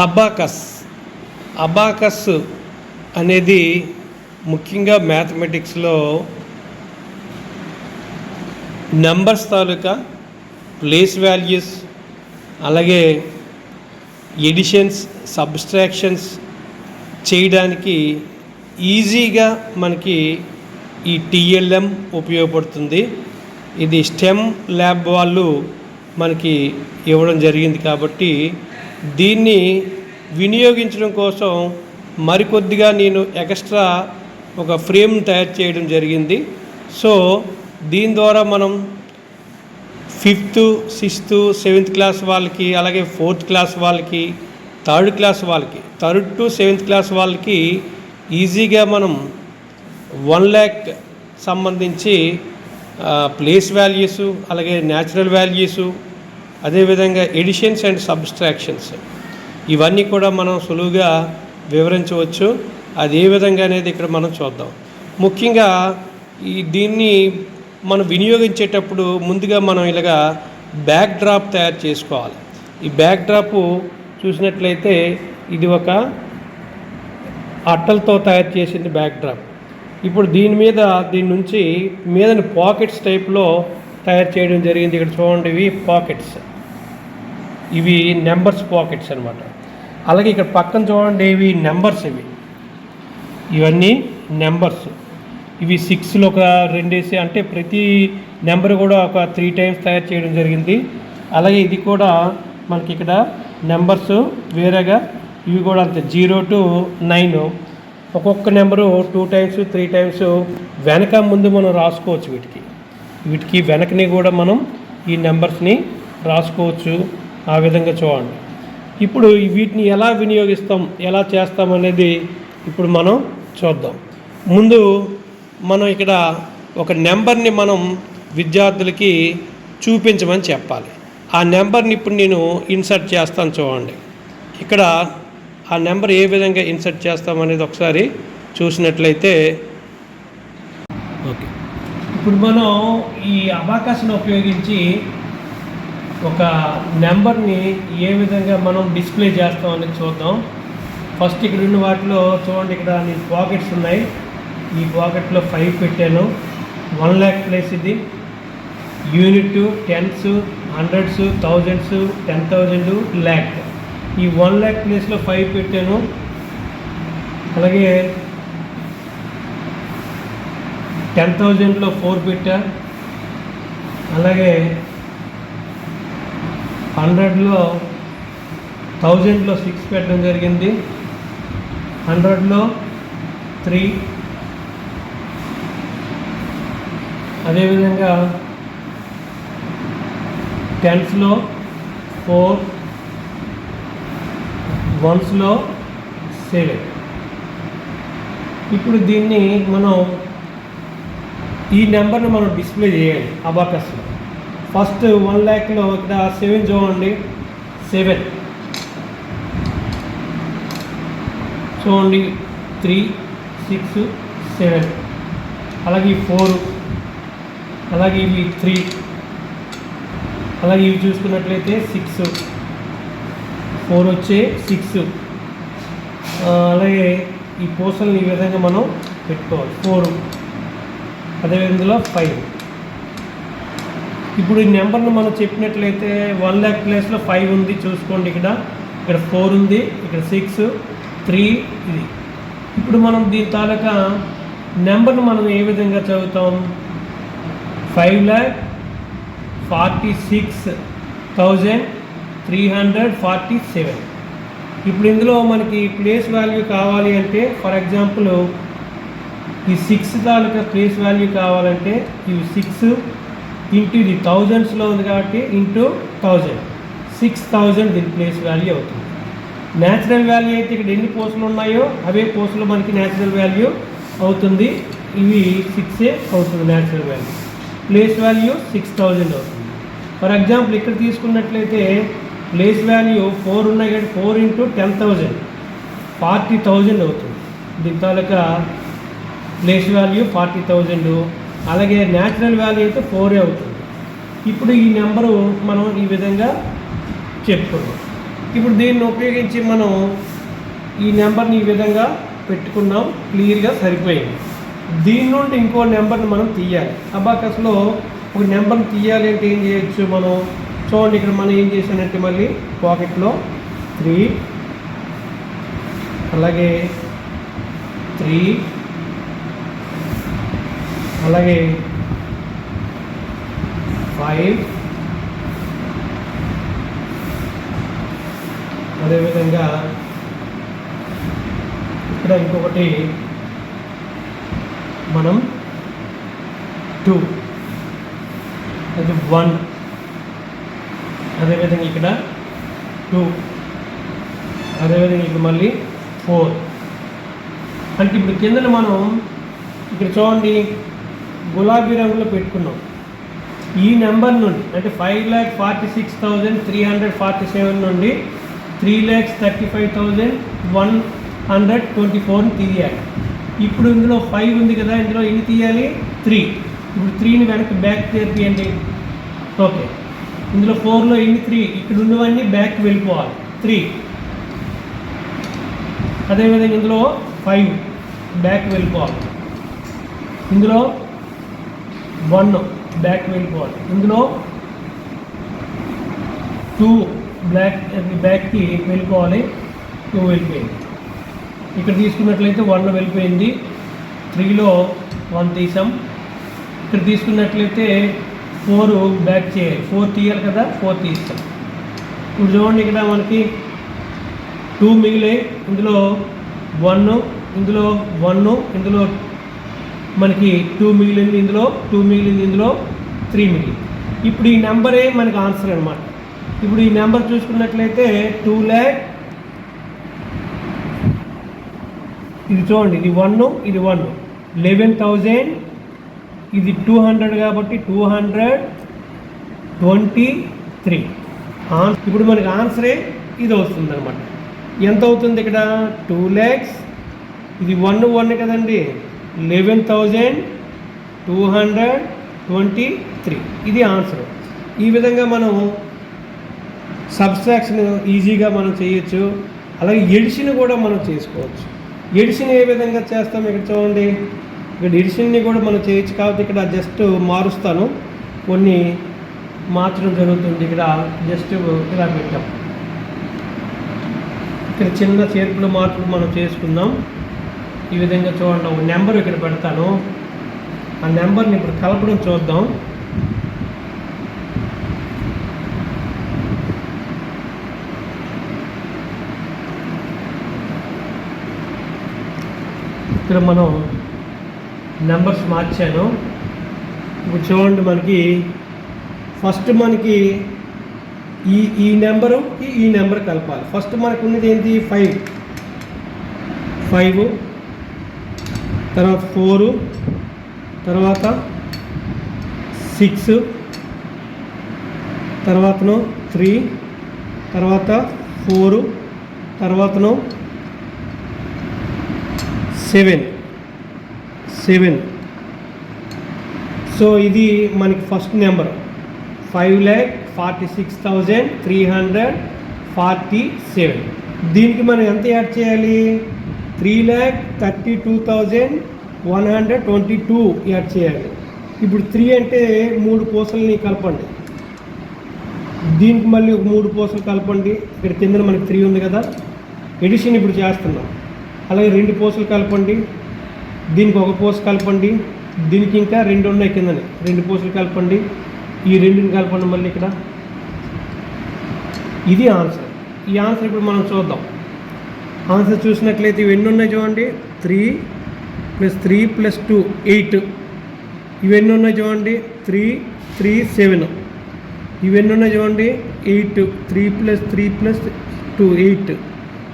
Abacus. Abacus అనేది ముఖ్యంగా మ్యాథమెటిక్స్లో నెంబర్స్ తాలూకా ప్లేస్ వాల్యూస్ అలాగే ఎడిషన్స్ సబ్స్ట్రాక్షన్స్ చేయడానికి ఈజీగా మనకి ఈ టీఎల్ఎం ఉపయోగపడుతుంది. ఇది స్టెమ్ ల్యాబ్ వాళ్ళు మనకి ఇవ్వడం జరిగింది కాబట్టి దీన్ని వినియోగించడం కోసం మరికొద్దిగా నేను ఎక్స్ట్రా ఒక ఫ్రేమ్ తయారు చేయడం జరిగింది. సో దీని ద్వారా మనం ఫిఫ్త్ సిక్స్త్ సెవెంత్ క్లాస్ వాళ్ళకి అలాగే ఫోర్త్ క్లాస్ వాళ్ళకి థర్డ్ క్లాస్ వాళ్ళకి థర్డ్ టు సెవెంత్ క్లాస్ వాళ్ళకి ఈజీగా మనం వన్ ల్యాక్ సంబంధించి ప్లేస్ వాల్యూస్ అలాగే న్యాచురల్ వాల్యూసు అదేవిధంగా ఎడిషన్స్ అండ్ సబ్స్ట్రాక్షన్స్ ఇవన్నీ కూడా మనం సులువుగా వివరించవచ్చు. అది ఏ విధంగా అనేది ఇక్కడ మనం చూద్దాం. ముఖ్యంగా ఈ దీన్ని మనం వినియోగించేటప్పుడు ముందుగా మనం ఇలాగా బ్యాక్ డ్రాప్ తయారు చేసుకోవాలి. ఈ బ్యాక్ డ్రాప్ చూసినట్లయితే ఇది ఒక అట్టలతో తయారు చేసింది బ్యాక్ డ్రాప్ ఇప్పుడు దీని మీద దీని నుంచి మీదని పాకెట్స్ టైప్లో తయారు చేయడం జరిగింది. ఇక్కడ చూడండి ఇవి పాకెట్స్ ఇవి నెంబర్స్ పాకెట్స్ అనమాట అలాగే ఇక్కడ పక్కన చూడండి ఇవి నెంబర్స్ ఇవి. ఇవన్నీ నెంబర్స్. ఇవి సిక్స్లో ఒక రెండేసి అంటే ప్రతి నెంబర్ కూడా ఒక త్రీ టైమ్స్ తయారు చేయడం జరిగింది. అలాగే ఇది కూడా మనకి ఇక్కడ నెంబర్స్ వేరేగా ఇవి కూడా అంతే జీరో టు నైన్. ఒక్కొక్క number two times three times వెనక ముందు మనం రాసుకోవచ్చు వీటికి. వీటికి వెనకని కూడా మనం ఈ నెంబర్స్ని రాసుకోవచ్చు. ఆ విధంగా చూడండి. ఇప్పుడు వీటిని ఎలా వినియోగిస్తాం ఎలా చేస్తాం అనేది ఇప్పుడు మనం చూద్దాం. ముందు మనం ఇక్కడ ఒక నెంబర్ని మనం విద్యార్థులకి చూపించమని చెప్పాలి. ఆ నెంబర్ని ఇప్పుడు నేను ఇన్సర్ట్ చేస్తాను చూడండి. ఇక్కడ ఆ నెంబర్ ఏ విధంగా ఇన్సర్ట్ చేస్తాం అనేది ఒకసారి చూసినట్లయితే ఓకే. ఇప్పుడు మనం ఈ అబాకస్ను ఉపయోగించి ఒక నెంబర్ని ఏ విధంగా మనం డిస్ప్లే చేస్తాం అనేది చూద్దాం. ఫస్ట్ ఇక్కడ ఉన్న వాటిలో చూడండి ఇక్కడ నీ పాకెట్స్ ఉన్నాయి. ఈ పాకెట్లో ఫైవ్ పెట్టాను. వన్ ల్యాక్ ప్లేస్ ఇది. Unit tens hundreds thousands ten thousand lakh ఈ వన్ ల్యాక్ ప్లేస్లో ఫైవ్ పెట్టాను. అలాగే టెన్ థౌజండ్లో ఫోర్ పెట్టా. అలాగే హండ్రెడ్లో థౌజండ్లో సిక్స్ పెట్టడం జరిగింది. హండ్రెడ్లో త్రీ. అదేవిధంగా టెన్స్లో ఫోర్. వన్స్లో సెవెన్. ఇప్పుడు దీన్ని మనం ఈ నెంబర్ని మనం డిస్ప్లే చేయాలి. అబాకస్లో. ఫస్ట్ వన్ ల్యాక్లో ఇక్కడ సెవెన్ చూడండి సెవెన్. చూడండి. Three six seven. అలాగే ఈ ఫోర్. అలాగే ఇవి త్రీ. అలాగే ఇవి చూసుకున్నట్లయితే సిక్స్. ఫోర్ వచ్చే సిక్స్. అలాగే ఈ పోస్టల్ని ఈ విధంగా మనం పెట్టుకోవాలి. ఫోర్. అదేవిధంగా ఫైవ్. ఇప్పుడు ఈ నెంబర్ను మనం చెప్పినట్లయితే వన్ ల్యాక్ ప్లేస్లో ఫైవ్ ఉంది చూసుకోండి ఇక్కడ. ఇక్కడ ఫోర్ ఉంది ఇక్కడ సిక్స్ త్రీ ఇది. ఇప్పుడు మనం దీని తాలూకా నెంబర్ను మనం ఏ విధంగా చదువుతాం? Five lakh forty six thousand three hundred forty seven. ఇప్పుడు ఇందులో మనకి ప్లేస్ వాల్యూ కావాలి అంటే ఫర్ ఎగ్జాంపుల్ ఈ సిక్స్ తాలూకా ప్లేస్ వాల్యూ కావాలంటే ఇవి సిక్స్ ఇంటూ ఇది థౌజండ్స్లో ఉంది కాబట్టి ఇంటూ థౌజండ్ సిక్స్ థౌజండ్ దీని ప్లేస్ వాల్యూ అవుతుంది. న్యాచురల్ వాల్యూ అయితే ఇక్కడ ఎన్ని పోస్టులు ఉన్నాయో అవే పోస్టులు మనకి న్యాచురల్ వాల్యూ అవుతుంది. ఇవి సిక్సే అవుతుంది natural value place value six thousand అవుతుంది. ఫర్ ఎగ్జాంపుల్ ఇక్కడ తీసుకున్నట్లయితే ప్లేస్ వాల్యూ ఫోర్ ఉన్నాయి కాబట్టి four into ten thousand forty thousand అవుతుంది. దీని తాలూకా ప్లేస్ వాల్యూ ఫార్టీ థౌజండ్ అలాగే న్యాచురల్ వాల్యూ అయితే ఫోరే అవుతుంది. ఇప్పుడు ఈ నెంబరు మనం ఈ విధంగా చెప్పుకున్నాం. ఇప్పుడు దీన్ని ఉపయోగించి మనం ఈ నెంబర్ని ఈ విధంగా పెట్టుకున్నాం. క్లియర్గా సరిపోయింది. దీని నుండి ఇంకో నెంబర్ని మనం తీయాలి. అబాకస్లో ఒక నెంబర్ని తీయాలి అంటే ఏం చేయొచ్చు మనం? చూడండి ఇక్కడ మనం ఏం చేసానంటే మళ్ళీ పాకెట్లో త్రీ అలాగే త్రీ అలాగే ఫైవ్ అదేవిధంగా ఇక్కడ ఇంకొకటి మనం టూ అది వన్ అదేవిధంగా ఇక్కడ టూ అదేవిధంగా ఇక్కడ మళ్ళీ ఫోర్ అంటే ఇప్పుడు కిందన మనం ఇక్కడ చూడండి. గులాబీ రంగులో పెట్టుకున్నాం. ఈ నెంబర్ నుండి అంటే five lakh forty six thousand three hundred forty seven నుండి three lakhs thirty five thousand one hundred twenty ఫోర్ని తీయాలి. ఇప్పుడు ఇందులో ఫైవ్ ఉంది కదా ఇందులో ఎన్ని తీయాలి? త్రీ. ఇప్పుడు త్రీని వెనక్కి బ్యాక్ తీయండి ఓకే. ఇందులో ఫోర్లో ఎన్ని త్రీ? ఇక్కడ ఉన్నవన్నీ బ్యాక్ వెళ్ళిపోవాలి. త్రీ. అదేవిధంగా ఇందులో ఫైవ్ బ్యాక్ వెళ్ళిపోవాలి. ఇందులో వన్ బ్యాక్ వెళ్ళిపోవాలి ఇందులో టూ బ్లాక్ బ్యాక్కి వెళ్ళిపోవాలి టూ వెళ్ళిపోయింది ఇక్కడ తీసుకున్నట్లయితే వన్ వెళ్ళిపోయింది. త్రీలో వన్ తీసాం. ఇక్కడ తీసుకున్నట్లయితే ఫోర్ బ్యాక్ చేయాలి. ఫోర్ తీయాలి కదా ఫోర్ తీస్తాం. ఇప్పుడు చూడండి ఇక్కడ మనకి టూ మిగిలే ఇందులో వన్ ఇందులో వన్ ఇందులో మనకి టూ మిగిలింది ఇందులో టూ మిగిలింది ఇందులో త్రీ మిగిలింది. ఇప్పుడు ఈ నెంబరే మనకి ఆన్సర్ అనమాట ఇప్పుడు ఈ నెంబర్ చూసుకున్నట్లయితే టూ ల్యాక్ ఇది చూడండి ఇది వన్ ఇది వన్ లెవెన్ థౌజండ్ ఇది టూ హండ్రెడ్ కాబట్టి టూ హండ్రెడ్ ట్వంటీ త్రీ ఇప్పుడు మనకి ఆన్సరే ఇది వస్తుంది అనమాట ఎంత అవుతుంది ఇక్కడ? టూ ల్యాక్స్ ఇది వన్ వన్ కదండి. Eleven thousand two hundred twenty three ఇది ఆన్సర్ ఈ విధంగా మనం సబ్స్ట్రాక్షన్ ఈజీగా మనం చేయొచ్చు. అలాగే ఎడిషన్ కూడా మనం చేసుకోవచ్చు. ఎడిషన్ ఏ విధంగా చేస్తాం ఇక్కడ చూడండి. ఇక్కడ ఎడిషన్ని కూడా మనం చేయొచ్చు కాబట్టి ఇక్కడ జస్ట్ మారుస్తాను. కొన్ని మార్చడం జరుగుతుంది. ఇక్కడ జస్ట్ ఇలా పెట్టాం. ఇక్కడ చిన్న చేర్పులు మార్పులు మనం చేసుకుందాం. ఈ విధంగా చూడండి. ఒక నెంబర్ ఇక్కడ పెడతాను. ఆ నెంబర్ని ఇప్పుడు కలపడం చూద్దాం. ఇక్కడ మనం నెంబర్స్ మార్చాను. ఇప్పుడు చూడండి మనకి ఫస్ట్ మనకి ఈ ఈ నెంబరుకి ఈ నెంబర్ కలపాలి. ఫస్ట్ మనకు ఉన్నది ఏంటి? ఫైవ్. ఫైవ్. తర్వాత ఫోరు తర్వాత సిక్స్ తర్వాతను త్రీ తర్వాత ఫోరు తర్వాతను సెవెన్ సెవెన్. సో ఇది మనకి first number. Five lakh forty six thousand three hundred forty seven. దీనికి మనం ఎంత యాడ్ చేయాలి? Three lakh thirty two thousand one hundred twenty two add చేయాలి. ఇప్పుడు త్రీ అంటే మూడు పూసల్ని కలపండి. దీనికి మళ్ళీ ఒక మూడు పూసలు కలపండి. ఇక్కడ కింద మనకి త్రీ ఉంది కదా. ఎడిషన్ ఇప్పుడు చేస్తున్నాం. అలాగే రెండు పూసలు కలపండి. దీనికి ఒక పూస కలపండి. దీనికి ఇంకా రెండు ఉన్నాయి కిందని. రెండు పూసలు కలపండి. ఈ రెండుని కలపండి మళ్ళీ ఇక్కడ. ఇది ఆన్సర్. ఈ ఆన్సర్ ఇప్పుడు మనం చూద్దాం. ఆన్సర్ చూసినట్లయితే ఇవి ఎన్ని ఉన్నాయి చూడండి. Three plus three plus two eight. ఇవన్నీ ఉన్నాయి చూడండి. Three three seven. ఇవన్నీ ఉన్నాయి చూడండి. Eight three plus three plus two eight.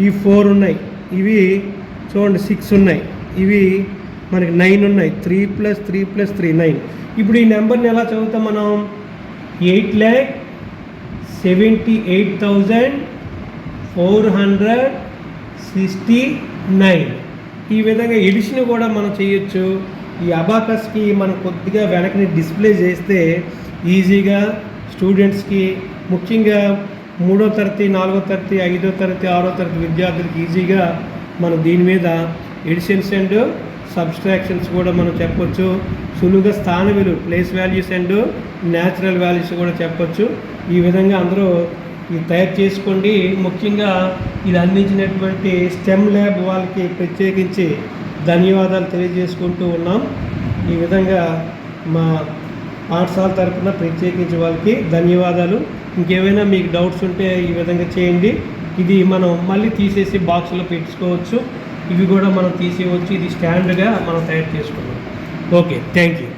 ఈ ఫోర్ ఉన్నాయి. ఇవి చూడండి సిక్స్ ఉన్నాయి. ఇవి మనకి నైన్ ఉన్నాయి. Three plus three plus three nine. ఇప్పుడు ఈ నెంబర్ని ఎలా చదువుతాం మనం? Eight lakh seventy eight thousand four hundred sixty nine. ఈ విధంగా ఎడిషన్ కూడా మనం చేయొచ్చు. ఈ అబాకస్కి మనం కొద్దిగా వెనకని డిస్ప్లే చేస్తే ఈజీగా స్టూడెంట్స్కి ముఖ్యంగా మూడో తరగతి నాలుగో తరగతి ఐదో తరగతి ఆరో తరగతి విద్యార్థులకు ఈజీగా మనం దీని మీద ఎడిషన్స్ అండ్ సబ్స్ట్రాక్షన్స్ కూడా మనం చెప్పొచ్చు. సులువుగా స్థాన విలువ place values and natural values కూడా చెప్పొచ్చు. ఈ విధంగా అందరూ ఇది తయారు చేసుకోండి. ముఖ్యంగా ఇది అందించినటువంటి స్టెమ్ ల్యాబ్ వాళ్ళకి ప్రత్యేకించి ధన్యవాదాలు తెలియజేసుకుంటూ ఉన్నాం. ఈ విధంగా మా పాఠశాల తరఫున ప్రత్యేకించి వాళ్ళకి ధన్యవాదాలు. ఇంకేమైనా మీకు డౌట్స్ ఉంటే ఈ విధంగా చేయండి. ఇది మనం మళ్ళీ తీసేసి బాక్స్లో పెట్టుకోవచ్చు. ఇవి కూడా మనం తీసేయవచ్చు. ఇది స్టాండ్గా మనం తయారు చేసుకున్నాం ఓకే థ్యాంక్ యూ.